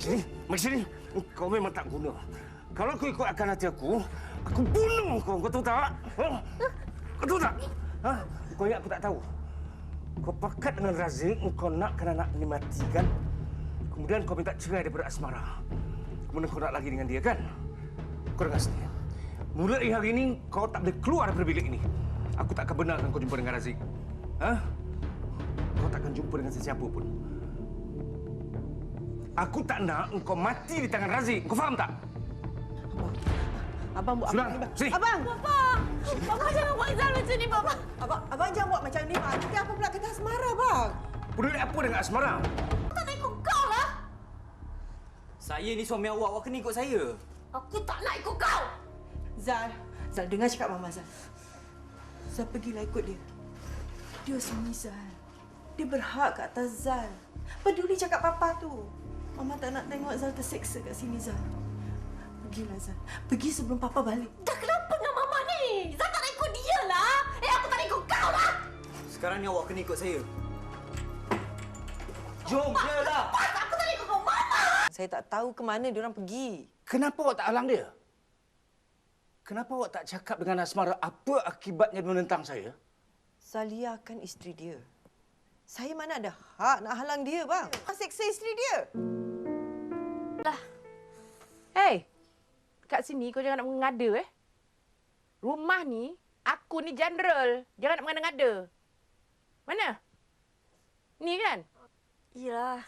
Mari sini, mari sini. Kau memang tak guna. Kalau kau ikut akan hati aku, aku bunuh kau. Kau tahu tak? Ha? Kau tahu tak? Ha? Kau ingat aku tak tahu? Kau pakat dengan Razik, kau nak kan anak ni mati kan? Kemudian kau minta cerai daripada Asmara. Kemudian kau nak lagi dengan dia kan? Kau dengar sini. Mulai hari ini, kau tak boleh keluar daripada bilik ini. Aku tak akan benarkan kau jumpa dengan Razik. Ha? Kau tak akan jumpa dengan sesiapa pun. Aku tak nak engkau mati di tangan Razik. Kau faham tak? Abang buat Sudah, apa ni, sini. Abang! Papa! Papa jangan buat Zal macam ni, Papa. Abang, abang jangan buat macam ni, bang. Nanti apa pula kata asmara, bang? Peduli apa dengan Asmara? Aku tak nak ikut kau lah. Saya ni suami awak, awak kena ikut saya. Aku tak nak ikut kau. Zal, Zal dengar cakap Mama Zal. Zal pergilah ikut dia. Dia suami Zal. Dia berhak ke atas Zal. Peduli cakap Papa tu. Mama tak nak tengok Zal terseksa kat sini, Zal. Pergilah, Zal. Pergi sebelum Papa balik. Dah kenapa dengan Mama ni? Zal tak nak ikut dia lah. Eh, aku tak nak ikut kau lah. Sekarang ni awak kena ikut saya. Jom, je lah. Aku tak nak ikut kau, Mama. Saya tak tahu ke mana dia orang pergi. Kenapa awak tak halang dia? Kenapa awak tak cakap dengan Asmara apa akibatnya dia menentang saya? Zalia kan isteri dia. Saya mana ada hak nak halang dia, bang. Seksa isteri dia. Hei, kat sini kau jangan nak mengada eh. Rumah ni, aku ni general. Jangan nak mengada-ngada. Mana? Ni kan? Yalah.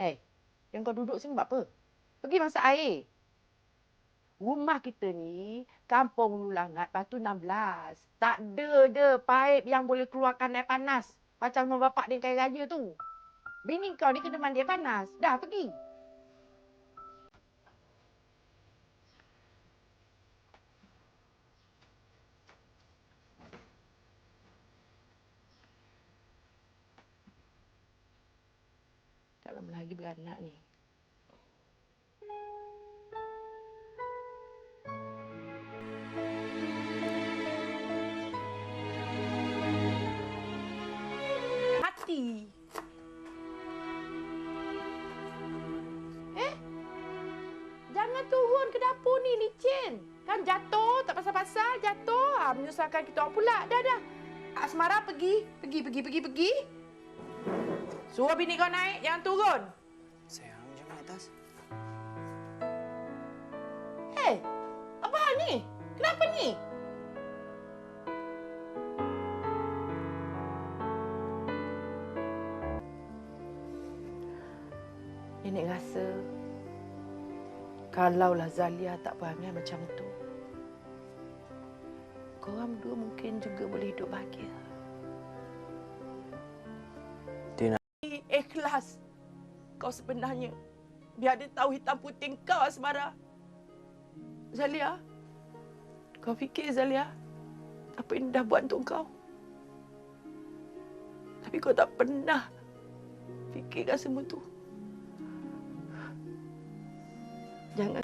Hei, yang kau duduk sini buat apa? Pergi masak air. Rumah kita ni, kampung Ulu Langat, batu 16. Tak ada je paip yang boleh keluarkan air panas. Macam rumah bapak dia kaya raya tu. Bini kau ni kena mandi air panas. Dah, pergi. Tak lama lagi beranak ni. Eh? Jangan turun ke dapur ni, licin. Kan jatuh, tak pasal-pasal, jatuh. Ha, menyusahkan kita orang pula. Dah, dah. Asmara pergi. Pergi, pergi, pergi, pergi. Suruh bini kau naik, jangan turun. Sayang, naik atas. Eh, apa hal ni? Kenapa ni? Nenek rasa kalaulah Zalia tak perangai macam tu, korang berdua mungkin juga boleh hidup bahagia. Dia nak... Ikhlas kau sebenarnya. Biar dia tahu hitam putih kau, Asmara. Zalia, kau fikir Zalia, apa yang dah buat untuk kau? Tapi kau tak pernah fikirkan semua tu. 两个